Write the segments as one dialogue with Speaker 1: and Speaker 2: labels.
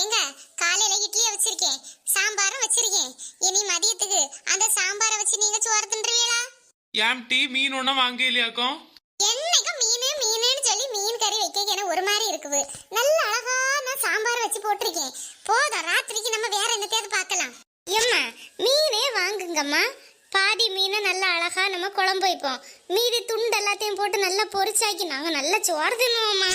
Speaker 1: ஏங்க காலையில இட்லியை வச்சிருக்கேன். சாம்பாரும் வச்சிருக்கேன். இனி மதியத்துக்கு அந்த சாம்பாரை வச்சு நீங்க சோறு தின்றுவீங்களா?
Speaker 2: ஏம் டீ மீன் ஒன்றும் வாங்க இல்லையாக்கும்
Speaker 1: என்னங்க மீனு மீனுன்னு சொல்லி மீன் கறி வைக்க எனக்கு ஒரு மாதிரி இருக்குது. நல்ல அழகா நான் சாம்பார் வச்சு போட்டிருக்கேன். போதும் ராத்திரிக்கு நம்ம வேற என்னத்தையாவது பார்க்கலாம். எம்மா மீனே வாங்குங்கம்மா. பாதி மீனை நல்லா அழகா நம்ம குழம்பு வைப்போம். மீதி துண்டு எல்லாத்தையும் போட்டு நல்லா பொரிச்சாக்கி நாங்க நல்லா சோறு தின்னுவோம்மா.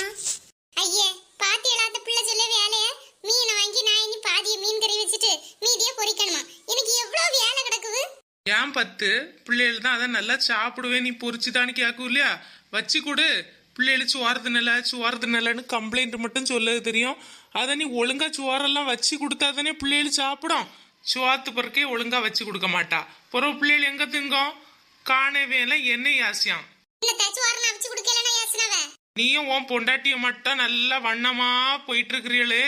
Speaker 1: ஐயே பாத்தி இல்லாத பிள்ளை சொல்ல வேலைய மீனை வாங்கி நான் இனி பாதிய மீன் கறி வச்சுட்டு மீதியை பொரிக்கணுமா எனக்கு எவ்வளவு வேலை கிடக்குது?
Speaker 2: ஏன் பத்து? பிள்ளைகள் தான் அதை நல்லா சாப்பிடுவேன். நீ பொரிச்சு தானே கேட்கும் இல்லையா? வச்சு கொடு. பிள்ளைகள் சுவாரது நில சுவாரது நிலன்னு கம்ப்ளைண்ட் மட்டும் சொல்ல தெரியும். அதை நீ ஒழுங்கா சுவாரெல்லாம் வச்சு கொடுத்தா தானே பிள்ளைகள் சாப்பிடும். சுவாத்து பிறக்கே ஒழுங்கா வச்சு கொடுக்க மாட்டா. பிறகு பிள்ளைகள் எங்க திங்கும்? காணவே எல்லாம் என்ன யாசியம்
Speaker 1: இந்த தச்சு வாரம் நான் வச்சு கொடுக்கலன்னா யோசனாவே
Speaker 2: நீயும் உன் பொண்டாட்டிய மட்டும் நல்லா வண்ணமா போயிட்டு இருக்கிறீங்களே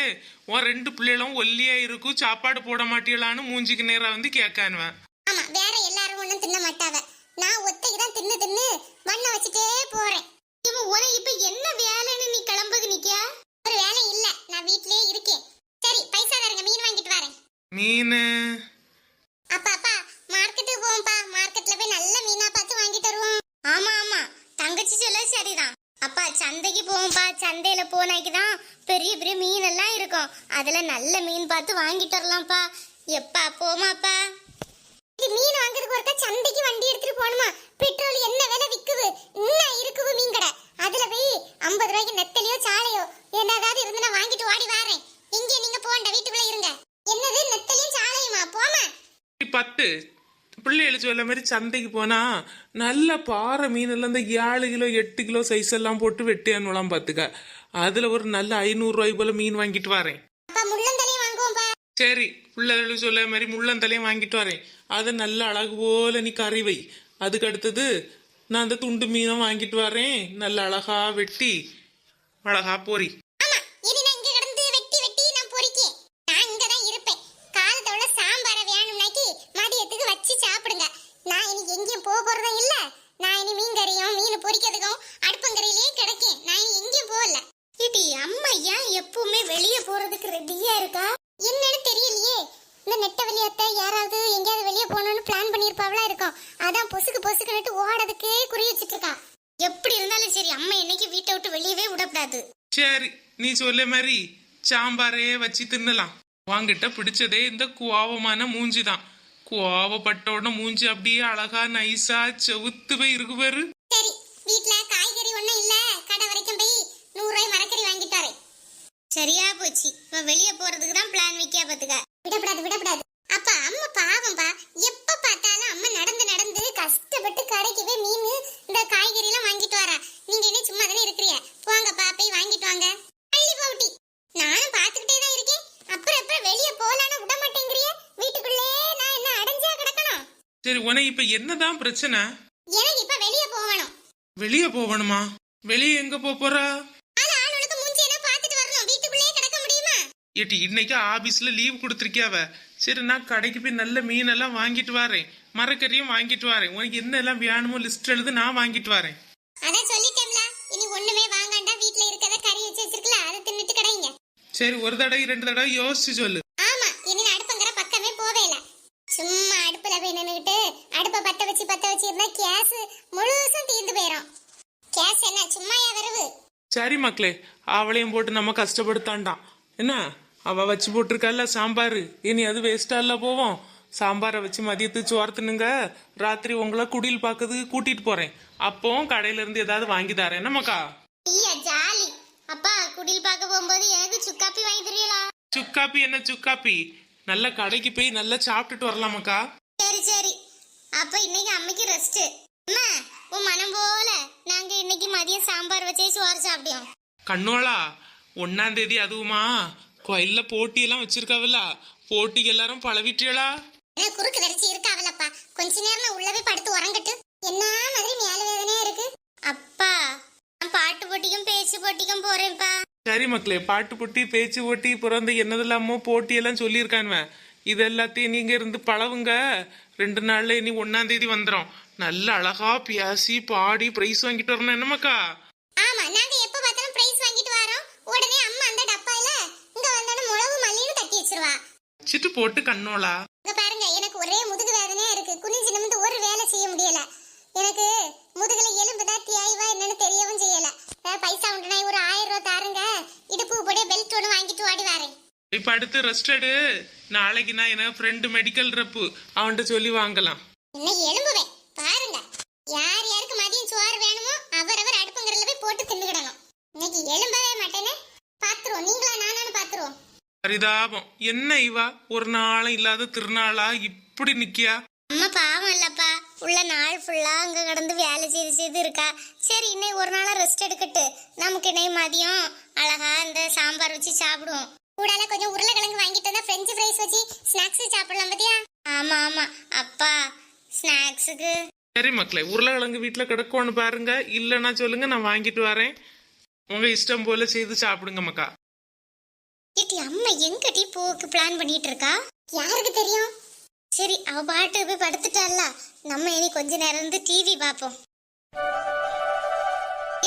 Speaker 2: உன் ரெண்டு பிள்ளைகளும் ஒல்லியா இருக்கும் சாப்பாடு போட மாட்டீங்களான்னு மூஞ்சிக்கு நேரா வந்து கேட்கானுவேன்
Speaker 1: ஆமா வேற எல்லாரும் ஒண்ணும் தின்ன மாட்டாவ. நான் ஒத்தைக்கு தான் தின்னு தின்னு வண்ண வச்சுட்டே போறேன். இவன் உனக்கு இப்ப என்ன வேலைன்னு நீ கிளம்புக்கு நிக்கியா? ஒரு வேலை இல்ல நான் வீட்லயே இருக்கேன். சரி பைசா தரங்க மீன் வாங்கிட்டு வரேன்.
Speaker 2: மீன்
Speaker 1: அப்பா அப்பா மார்க்கெட்டுக்கு போவோம்ப்பா மார்க்கெட்ல போய் நல்ல மீனா பார்த்து வாங்கிட்டு வருவோம் ஆமா ஆமா தங்கச்சி சொல்ல சரிதான் அப்பா சந்தைக்கு போவோம்ப்பா சந்தையில போனாக்கி தான் பெரிய பெரிய மீன் எல்லாம் இருக்கும். அதுல நல்ல மீன் பார்த்து வாங்கிட்டு வரலாம்ப்பா. எப்பா போமாப்பா. மீன் வாங்குறதுக்கு ஒருக்கா சந்தைக்கு வண்டி எடுத்துட்டு போகணுமா? பெட்ரோல் என்ன விலை விற்குது இன்னும் இருக்குது மீன் கடை அதுல போய் ஐம்பது ரூபாய்க்கு நெத்தலையோ சாலையோ என்னதாவது இருந்து நான் வாங்கிட்டு ஓடி வாரேன். இங்கே நீங்க போண்ட வீட்டுக்குள்ள இருங்க. என்னது நெத்தலையும் சாலையுமா? போமா
Speaker 2: பத்து. பிள்ளைகள் சொல்ல மாதிரி சந்தைக்கு போனா நல்ல பாறை மீன் எல்லாம் இந்த ஏழு கிலோ எட்டு கிலோ சைஸ் எல்லாம் போட்டு வெட்டியானுலாம் பாத்துக்க. அதுல ஒரு நல்ல ஐநூறு ரூபாய் போல மீன் வாங்கிட்டு வரேன். சரி பிள்ளைகள் சொல்ல மாதிரி முள்ளந்தலையும் வாங்கிட்டு வரேன். அதை நல்ல அழகு போல நீ கறி வை. அதுக்கு அடுத்தது நான் அந்த துண்டு மீனும் வாங்கிட்டு வரேன். நல்ல அழகா வெட்டி அழகா பொரி
Speaker 1: ஆமா இனி நான் இங்க கிடந்து வெட்டி வெட்டி நான் பொறிக்கேன் நான் இங்க தான் இருப்பேன் காலத்தோட சாம்பார வேணும்னாக்கி மதியத்துக்கு வச்சு சாப்பிடுங்க நான் இனி எங்கேயும் போக போறதும் இல்ல நான் இனி மீன் கறியும் மீன் பொரிக்கிறதுக்கும் அடுப்பங்கரையிலேயே கிடைக்கேன் நான் இனி எங்கேயும் போகல இடி அம்மா ஏன் எப்பவுமே வெளியே போறதுக்கு ரெடியா இருக்கா என்னன்னு தெரியலையே இந்த நெட்ட வெளியத்த யாராவது எங்கேயாவது வெளியே போகணும்னு பிளான் பண்ணியிருப்பாவளா இருக்கும் அதான் பொசுக்கு பொசுக்குன்னுட்டு ஓடதுக்கே குறி வச்சிட்டு இருக்கா எப்படி இருந்தாலும் சரி அம்மா என்னைக்கு வீட்டை விட்டு வெளியவே விடக்கூடாது
Speaker 2: சரி நீ சொல்ல மாதிரி சாம்பாரே வச்சு தின்னலாம். வாங்கிட்ட பிடிச்சதே இந்த கோவமான மூஞ்சி தான் கோவப்பட்டோட மூஞ்சி அப்படியே அழகா நைஸா செவுத்து போய் இருக்கு பாரு.
Speaker 1: சரி வீட்ல காய்கறி ஒண்ணும் இல்ல. கடை வரைக்கும் போய் நூறு ரூபாய் மரக்கறி வாங்கிட்டு சரியா போச்சு. இப்ப வெளியே போறதுக்கு தான் பிளான் வைக்க பாத்துக்க விடப்படாது விடப்படாது அப்பா அம்மா பாவம்பா எப்ப பார்த்தாலும் அம்மா நடந்து நடந்து கஷ்டப்பட்டு கடைக்கு போய் மீன் இந்த காய்கறி எல்லாம் வாங்கிட்டு வரா நீங்க என்ன சும்மா தானே இருக்கிறீங்க போங்கப்பா போய் வாங்கிட்டு வாங்க பள்ளி போட்டி நானும் பாத்துக்கிட்டே தான் இருக்கேன் அப்புறம் அப்புறம் வெளிய போலான்னு விட மாட்டேங்கிறிய வீட்டுக்குள்ளே நான் என்ன அடைஞ்சா கிடக்கணும்
Speaker 2: சரி உனக்கு இப்ப என்னதான் பிரச்சனை?
Speaker 1: எனக்கு இப்ப வெளிய போகணும்.
Speaker 2: வெளிய போகணுமா? வெளியே எங்க போப் போறா?
Speaker 1: ஆளு ஆளுக்கு மூஞ்சி என்ன பார்த்துட்டு வரணும்? வீட்டுக்குள்ளேயே கிடக்க முடியுமா?
Speaker 2: ஏட்டி இன்னைக்கு ஆபீஸ்ல லீவ் கொடுத்துருக்கியாவ. சரி நான் கடைக்கு போய் நல்ல மீன் எல்லாம் வாங்கிட்டு வரேன். மரக்கறியும் வாங்கிட்டு வரேன். உனக்கு என்ன எல்லாம் வேணுமோ லிஸ்ட் எழுது நான் வாங்கிட்டு வரேன்.
Speaker 1: அதான் சொல்லிட்டேன்ல. இனி ஒண்ணுமே வாங்காண்டா. வீட்ல இருக்கத கறி வச்சு வச்சிருக்கல அதை தின்னுட்டு கடைங்க.
Speaker 2: சரி ஒரு தடவை ரெண்டு தடவை யோசிச்சு சொல்லு
Speaker 1: ஆமா இனி நான் அடுப்பங்கிற பக்கமே போவே இல்ல சும்மா அடுப்புல போய் நின்னுகிட்டு அடுப்பை பத்த வச்சு பத்த வச்சு இருந்தா கேஸ் முழுசும் தீர்ந்து போயிடும் கேஸ் என்ன சும்மாயா வரவு
Speaker 2: சரி மக்களே அவளையும் போட்டு நம்ம கஷ்டப்படுத்தாண்டாம். என்ன? அவ வச்சு போட்டிருக்கால சாம்பார். இனி அது வேஸ்டா இல்ல போவோம். சாம்பாரை வச்சு மதியத்துக்கு சோர்த்துனுங்க ராத்திரி உங்களை குடில் பார்க்கறதுக்கு கூட்டிட்டு போறேன். அப்பவும் கடையில இருந்து ஏதாவது வாங்கி தரேன்.
Speaker 1: ஐயா ஜாலி. அப்பா குடில் பார்க்க போகும்போது எனக்கு சுக்காப்பி வாங்கி தருவீங்களா
Speaker 2: சுக்காப்பி என்ன சுக்காப்பி? நல்ல கடைக்கு போய் நல்லா சாப்பிட்டுட்டு வரலாமாக்கா
Speaker 1: சரி சரி. அப்ப இன்னைக்கு அம்மைக்கு ரெஸ்ட் அம்மா உன் மனம் போல நாங்க இன்னைக்கு மதியம் சாம்பார் வச்சே சோறு சாப்பிட்டோம்
Speaker 2: கண்ணோளா ஒன்னாம் தேதி அதுவுமா? கோயில்ல போட்டி எல்லாம் வச்சிருக்காவல்ல? போட்டிக்கு எல்லாரும்
Speaker 1: என்ன குறுக்கு தரிச்சு இருக்காவலப்பா கொஞ்ச நேரம் உள்ள போய் படுத்து உறங்கட்டு என்ன மாதிரி மேல வேதனையா இருக்கு? அப்பா நான் பாட்டு போட்டிக்கும் பேச்சு போட்டிக்கும் போறேன்ப்பா.
Speaker 2: சரி மக்களே பாட்டு போட்டி பேச்சு போட்டி பிறந்த என்னதெல்லாமோ போட்டி எல்லாம் சொல்லியிருக்கானுவ. இது எல்லாத்தையும் நீங்க இருந்து பழவுங்க. ரெண்டு நாள்ல இனி ஒன்னாம் தேதி வந்துடும் நல்ல அழகா பேசி பாடி பிரைஸ் வாங்கிட்டு வரணும். என்னமாக்கா
Speaker 1: ஆமா நாங்க எப்ப பார்த்தாலும் பிரைஸ் வாங்கிட்டு வரோம். உடனே அம்மா அந்த டப்பாயில இங்க வந்தோட முழவு
Speaker 2: சிட்டு போட்டு கண்ணோளா
Speaker 1: இங்க பாருங்க எனக்கு ஒரே முதுகு வேதனையா இருக்கு. குனிஞ்சு நிமிந்து ஒரு வேலை செய்ய முடியல. எனக்கு முதுகுல எலும்பு தான் தியாய்வா என்னன்னு தெரியவும் செய்யல. பைசா உண்டுனா ஒரு ஆயிரம் ரூபாய் தாருங்க. இடுப்பு போட பெல்ட் ஒன்று வாங்கிட்டு ஓடி வரேன்.
Speaker 2: இப்ப அடுத்து ரெஸ்ட் எடு. நாளைக்கு நான் எனக்கு ஃப்ரெண்டு மெடிக்கல் ரப்பு அவன்கிட்ட சொல்லி வாங்கலாம்
Speaker 1: இன்னைக்கு எலும்புவேன் பாருங்க யார் யாருக்கு மதியம் சோறு வேணுமோ அவரவர் அடுப்புங்கிறதுல போய் போட்டு தின்னுக்கிடணும் இன்னைக்கு எலும்பவே மாட்டேனே பாத்துருவோம் நீங்களா நானானு பாத்துருவோம்
Speaker 2: பரிதாபம். என்ன இவா? ஒரு நாளும் இல்லாத திருநாளா? இப்படி நிக்கியா?
Speaker 1: அம்மா பாவம் இல்லப்பா. உள்ள நாள் ஃபுல்லா அங்க கடந்து வேலை செய்து செய்து இருக்கா. சரி இன்னைக்கு ஒரு நாளா ரெஸ்ட் எடுக்கட்டு. நமக்கு இன்னைக்கு மதியம். அழகா இந்த சாம்பார் வச்சு சாப்பிடுவோம். கூடால கொஞ்சம் உருளைக்கிழங்கு வாங்கிட்டு வந்தா ஃப்ரெஞ்சு ஃப்ரைஸ் வச்சு ஸ்நாக்ஸ் சாப்பிடலாம் பாத்தியா? ஆமா ஆமா. அப்பா ஸ்நாக்ஸுக்கு
Speaker 2: சரி மக்களே உருளைக்கிழங்கு வீட்டுல கிடக்கும்னு பாருங்க. இல்லைன்னா சொல்லுங்க நான் வாங்கிட்டு வரேன். உங்க இஷ்டம் போல செய்து சாப்பிடுங்க மக்கா.
Speaker 1: ஏட்டி அம்மா எங்கடி போக்கு பிளான் பண்ணிட்டு இருக்கா யாருக்கு தெரியும்? சரி அவ பாட்டு போய் படுத்துட்டால நம்ம இனி கொஞ்ச நேரம் இருந்து டிவி பாப்போம்.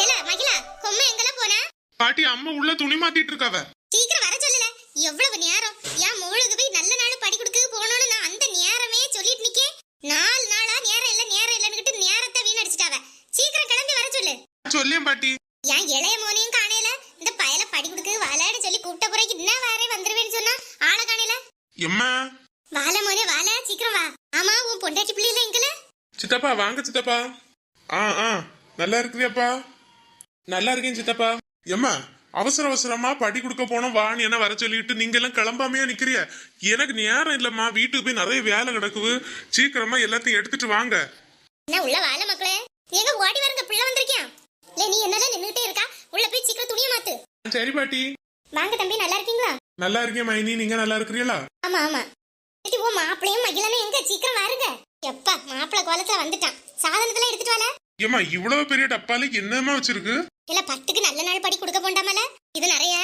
Speaker 1: ஏல மகிழா கொம்மை எங்கெல்லாம் போன?
Speaker 2: பாட்டி அம்மா உள்ள துணி மாத்திட்டு இருக்காவ
Speaker 1: சீக்கிரம் வர சொல்லல. எவ்வளவு நேரம்? என் மோளுக்கு போய் நல்ல நாள் படி கொடுக்க போகணும்னு நான் அந்த நேரமே சொல்லிட்டு நிக்கே. நாலு நாளா நேரம் இல்ல நேரம் இல்லன்னுகிட்டு நேரத்தை வீணடிச்சிட்டாவ. சீக்கிரம் கிளம்பி வர சொல்லு.
Speaker 2: சொல்லேன் பாட்டி.
Speaker 1: என் இளைய மோனையும் காணையில இந்த பயல படி கொடுக்க சொல்லி கூப்பிட்ட பிறகு என்ன வாரே வந்துருவேன்னு சொன்னா ஆளை காணையில
Speaker 2: எம்மா?
Speaker 1: வாழ மோனே வாழ சீக்கிரம் வா. ஆமா உன் பொண்டாட்டி பிள்ளைல எங்கல?
Speaker 2: சித்தப்பா வாங்க சித்தப்பா. ஆ ஆ நல்லா இருக்கிறியாப்பா நல்லா இருக்கேன் சித்தப்பா. எம்மா அவசர அவசரமா படி கொடுக்க போனோம் வான்னு என்ன வர சொல்லிட்டு நீங்க எல்லாம் கிளம்பாமையா நிக்கிறிய? எனக்கு நேரம் இல்லம்மா வீட்டுக்கு போய் நிறைய வேலை கிடக்குது. சீக்கிரமா எல்லாத்தையும் எடுத்துட்டு வாங்க.
Speaker 1: என்ன உள்ள வாழ மக்களே. எங்க ஓடி வரங்க பிள்ளை வந்திருக்கியா? இல்ல நீ என்னல நின்னுட்டே இருக்கா? உள்ள போய் சீக்கிரம் துணிய மாத்து.
Speaker 2: சரி பாட்டி.
Speaker 1: வாங்க தம்பி நல்லா இருக்கீங்களா?
Speaker 2: நல்லா இருக்கேன் மைனி. நீங்க நல்லா இருக்கிறீங்களா?
Speaker 1: ஆமா ஆமா. ஏட்டி, உன் மாப்பிளையும் மகிழனும் எங்க? சீக்கிரம் வாருங்க. எப்பா மாப்பிளை கோலத்துல வந்துட்டான். சாதனத்துல எடுத்துட்டு வாழ
Speaker 2: ஏம்மா இவ்வளவு பெரிய டப்பால என்னமா வச்சிருக்கு?
Speaker 1: இல்ல பட்டுக்கு நல்ல நாள் படி கொடுக்க போண்டாமல? இது நிறைய.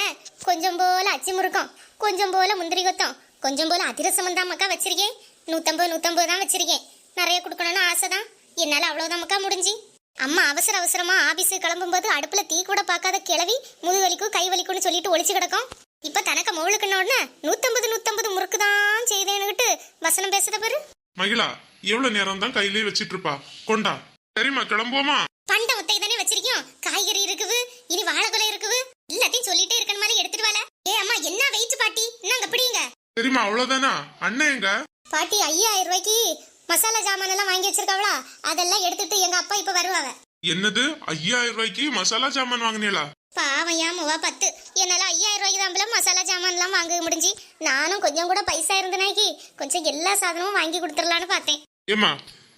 Speaker 1: கொஞ்சம் போல அச்சு முறுக்கம். கொஞ்சம் போல முந்திரி கொத்தம். கொஞ்சம் போல அதிரசம் தான் மக்கா வச்சிருக்கேன். நூத்தம்பது நூத்தம்பது தான் வச்சிருக்கேன். நிறைய கொடுக்கணும்னு ஆசைதான். என்னால அவ்வளவுதான் மக்கா முடிஞ்சு. அம்மா அவசர அவசரமா ஆபீஸுக்கு கிளம்பும்போது அடுப்புல தீ கூட பார்க்காத கிளவி முது வலிக்கும் கை வலிக்கும்னு சொல்லிட்டு ஒளிச்சு கிடக்கும். இப்ப தனக்கு மௌளுக்குன்ன உடனே நூத்தம்பது நூத்தம்பது முறுக்கு தான் செய்தேன்னுகிட்டு வசனம் பேசுத பாரு.
Speaker 2: மகிழா எவ்வளவு நேரம் தான் கையிலே வச்சிட்டு இருப்பா? கொண்டா. சரிம்மா கிளம்புவோமா?
Speaker 1: பண்ட முத்தை தானே வச்சிருக்கோம் காய்கறி இருக்குது இனி வாழைக்குலை இருக்குது. எல்லாத்தையும் சொல்லிட்டே இருக்கணும் மாதிரி எடுத்துட்டு வாழ ஏ அம்மா என்ன வெயிட் பாட்டி? என்னங்க பிடிங்க.
Speaker 2: சரிம்மா அவ்வளவுதானா? அண்ணன் எங்க?
Speaker 1: பாட்டி ஐயாயிரம் ரூபாய்க்கு மசாலா ஜாமான் எல்லாம் வாங்கி வச்சிருக்காவளா? அதெல்லாம் எடுத்துட்டு எங்க அப்பா இப்ப வருவாவ
Speaker 2: என்னது? ஐயாயிரம் ரூபாய்க்கு மசாலா சாமான் வாங்கினீங்களா?
Speaker 1: ஏன் மூவா பத்து. என்னால ஐயாயிரம் ரூபாய்க்கு தான் மசாலா ஜாமான் எல்லாம் வாங்க முடிஞ்சு. நானும் கொஞ்சம் கூட பைசா இருந்தனாக்கி கொஞ்சம் எல்லா சாதனமும் வாங்கி கொடுத்துடலான்னு பார்த்தேன்.
Speaker 2: ஏம்மா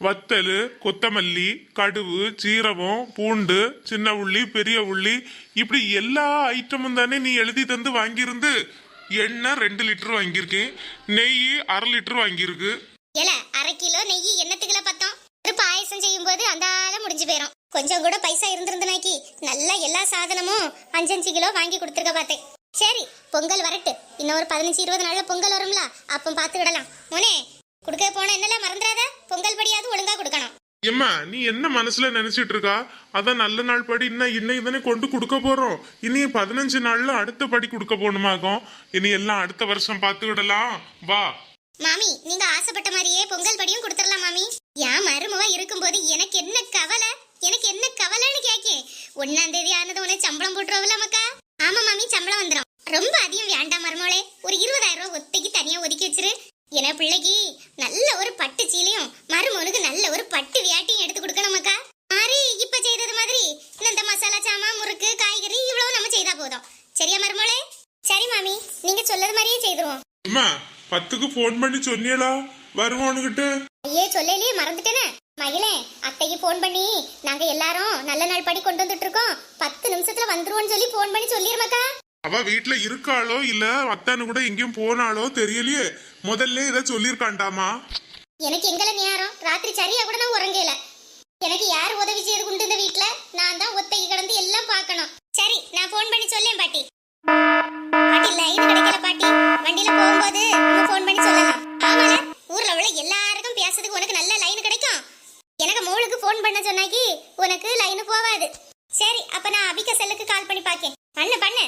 Speaker 2: வத்தல் கொத்தமல்லி கடுகு சீரகம் பூண்டு சின்ன உள்ளி பெரிய உள்ளி இப்படி எல்லா ஐட்டமும் தானே நீ எழுதி தந்து வாங்கியிருந்து எண்ணெய் ரெண்டு லிட்டர் வாங்கியிருக்கேன் நெய் அரை லிட்டர் வாங்கியிருக்கு.
Speaker 1: ஏல அரை கிலோ நெய் எண்ணத்துக்குள்ள பார்த்தோம் ஒரு பாயசம் செய்யும் போது அந்தால முடிஞ்சு போயிரும். கொஞ்சம் கூட பைசா இருந்திருந்தனாக்கி நல்ல எல்லா சாதனமும் அஞ்சஞ்சு கிலோ வாங்கி கொடுத்துருக்க பார்த்தேன் சரி பொங்கல் வரட்டு. இன்னும் ஒரு பதினஞ்சு இருபது நாள்ல பொங்கல் வரும்ல அப்போ பாத்துக்கிடலாம் மோனே கொடுக்க போன என்னெல்லாம் மறந்துடாத? பொங்கல் படியாவது ஒழுங்கா கொடுக்கணும்.
Speaker 2: எம்மா நீ என்ன மனசுல நினைச்சிட்டு இருக்கா? அதான் நல்ல நாள் படி இன்னும் இன்னைக்கு தானே கொண்டு கொடுக்க போறோம். இனி பதினஞ்சு நாள்ல அடுத்த படி கொடுக்க போகணுமாகும். இனி எல்லாம் அடுத்த வருஷம் பார்த்துக்கிடலாம் வா.
Speaker 1: மாமி நீங்க ஆசைப்பட்ட மாதிரியே பொங்கல் படியும் கொடுத்துடலாம் மாமி. என் மருமவா இருக்கும்போது எனக்கு என்ன கவலை? எனக்கு என்ன கவலைன்னு கேக்கே. ஒன்னாம் தேதி ஆனது உனக்கு சம்பளம் போட்டுருவோம்ல மக்கா ஆமா மாமி சம்பளம் வந்துடும் ரொம்ப அதிகம் வேண்டாம் மருமோளே ஒரு இருபதாயிரம் ரூபாய் ஒத்தைக்கு தனியா ஒதுக்கி வச்சிரு. என பிள்ளைக்கு நல்ல ஒரு பட்டு சீலையும் மருமோனுக்கு நல்ல ஒரு பட்டு வியாட்டியும் எடுத்து கொடுக்கணும் மக்கா மாறி இப்ப செய்தது மாதிரி இந்த மசாலா சாமான் முறுக்கு காய்கறி இவ்வளவு நம்ம செய்தா போதும். சரியா மருமோளே சரி மாமி நீங்க சொல்லது மாதிரியே செய்துருவோம்.
Speaker 2: அம்மா பத்துக்கு ஃபோன் பண்ணி சொன்னியலா வருவோன்னுகிட்டு
Speaker 1: ஐயே சொல்லலையே மறந்துட்டேனே. மகிழே அத்தைக்கு ஃபோன் பண்ணி நாங்க எல்லாரும் நல்ல நாள் படி கொண்டு வந்துட்டு இருக்கோம் பத்து நிமிஷத்துல வந்துருவோம்னு சொல்லி ஃபோன் பண்ணி சொல்லிருமாக்கா.
Speaker 2: அவ வீட்ல இருக்காளோ இல்ல அத்தானு கூட எங்கேயும் போனாலோ தெரியலையே. முதல்ல இத சொல்லிருக்காண்டாமா?
Speaker 1: எனக்கு எங்கல நேரம் ராத்திரி சரியா கூட நான் உறங்கல. எனக்கு யார் உதவி செய்து கொண்டு இந்த வீட்ல? நான் தான் ஒத்தைக்கு கிடந்து எல்லாம் பார்க்கணும். சரி நான் ஃபோன் பண்ணி சொல்லேன் பாட்டி. பாட்டி லைன் கிடைக்கல பாட்டி. வண்டியில போகும்போது நம்ம ஃபோன் பண்ணி சொல்லலாம். ஆமால ஊர்ல உள்ள எல்லாருக்கும் பேசுறதுக்கு உனக்கு நல்ல லைன் கிடைக்கும். எனக்கு மூளுக்கு ஃபோன் பண்ண சொன்னாக்கி உனக்கு லைன் போவாது. சரி அப்ப நான் அபிக செல்லுக்கு கால் பண்ணி பாக்கேன். பண்ணு பண்ணு.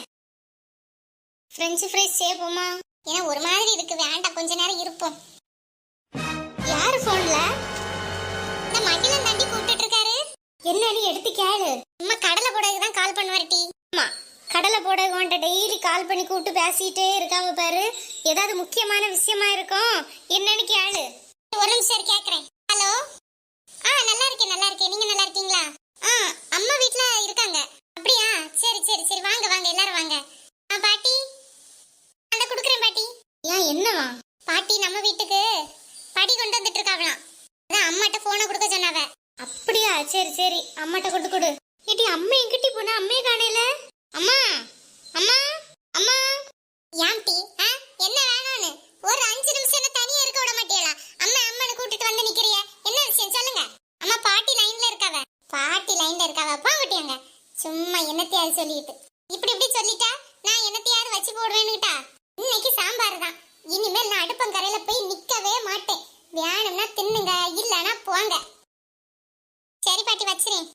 Speaker 1: ஃப்ரெஞ்சு ஃப்ரைஸ் சேப்போமா? ஏன்னா ஒரு மாதிரி இருக்கு. வேண்டாம் கொஞ்ச நேரம் இருப்போம். யாரு போன்ல இந்த மகிழன் தாண்டி கூப்பிட்டு இருக்காரு. என்னன்னு எடுத்து கேளு. அம்மா கடலை போடக்கு தான் கால் பண்ணுவார் டி. ஆமா. கடலை போட உன்ட்ட டெய்லி கால் பண்ணி கூப்பிட்டு பேசிட்டே இருக்காவ பாரு. ஏதாவது முக்கியமான விஷயமா இருக்கும் என்னன்னு கேளு. ஒரு நிமிஷம் கேக்குறேன். ஹலோ ஆ நல்லா இருக்கேன் நல்லா இருக்கேன். நீங்க நல்லா இருக்கீங்களா? ஆ அம்மா வீட்ல இருக்காங்க. அப்படியா? சரி சரி சரி. வாங்க வாங்க எல்லாரும் வாங்க. ஆ பாட்டி? அந்த குடுக்குறேன் பாட்டி. ஏன் என்னவா? பாட்டி நம்ம வீட்டுக்கு படி கொண்டு வந்துட்டு இருக்காங்களாம் அதான் அம்மாட்ட போனை கொடுக்க சொன்னாவ. அப்படியா? சரி சரி. அம்மாட்ட கொடுத்து கொடு. ஏட்டி அம்மா எங்கிட்டி போனா? அம்மையை காணையில அம்மா அம்மா அம்மா. யாம்டி ஆ? என்ன வேணும்னு ஒரு அஞ்சு நிமிஷம் என்ன தனியா இருக்க விட மாட்டீங்களா அம்மா அம்மனை கூட்டிட்டு வந்து நிக்கிறிய. என்ன விஷயம்? சொல்லுங்க. அம்மா பாட்டி லைன்ல இருக்காவ? பாட்டி லைன்ல இருக்காவ? பாங்கட்டியாங்க சும்மா என்னத்தையாவது சொல்லிட்டு. இப்படி இப்படி சொல்லிட்டா நான் என்னத்தையாவது வச்சு போடுவேன்னுட்டா இன்னைக்கு சாம்பார் தான். இனிமேல் நான் அடுப்பங்கரையில போய் நிக்கவே மாட்டேன். வேணும்னா தின்னுங்க இல்லனா போங்க. சரி பாட்டி வச்சிரேன்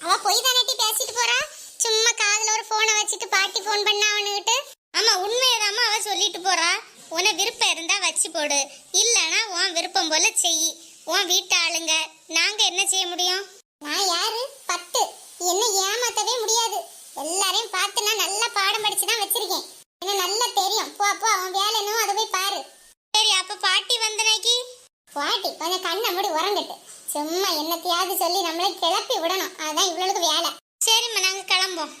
Speaker 1: அவ போய் தானே பேசிட்டு போறா? சும்மா காதுல ஒரு போனை வச்சுட்டு பாட்டி ஃபோன் பண்ணா அவனுகிட்ட ஆமா உண்மையதாம்மா அவ சொல்லிட்டு போறா. உன விருப்பம் இருந்தா வச்சு போடு. இல்லனா உன் விருப்பம் போல செய். உன் வீட்டு ஆளுங்க. நாங்க என்ன செய்ய முடியும்? நான் யாரு? பத்து. என்ன ஏமாத்தவே முடியாது. எல்லாரையும் பார்த்து நான் நல்லா பாடம் படிச்சு தான் வச்சிருக்கேன். எனக்கு நல்லா தெரியும். போ போ அவன் வேலை என்னவோ அதை போய் பாரு. சரி அப்ப பாட்டி வந்தனைக்கு? பாட்டி கொஞ்சம் கண்ணை மூடி உறங்கட்டு. சும்மா என்னத்தையாவது சொல்லி நம்மளை கிளப்பி விடணும். அதான் இவ்வளவுக்கு வேலை. சரிம்மா நாங்கள் கிளம்போம்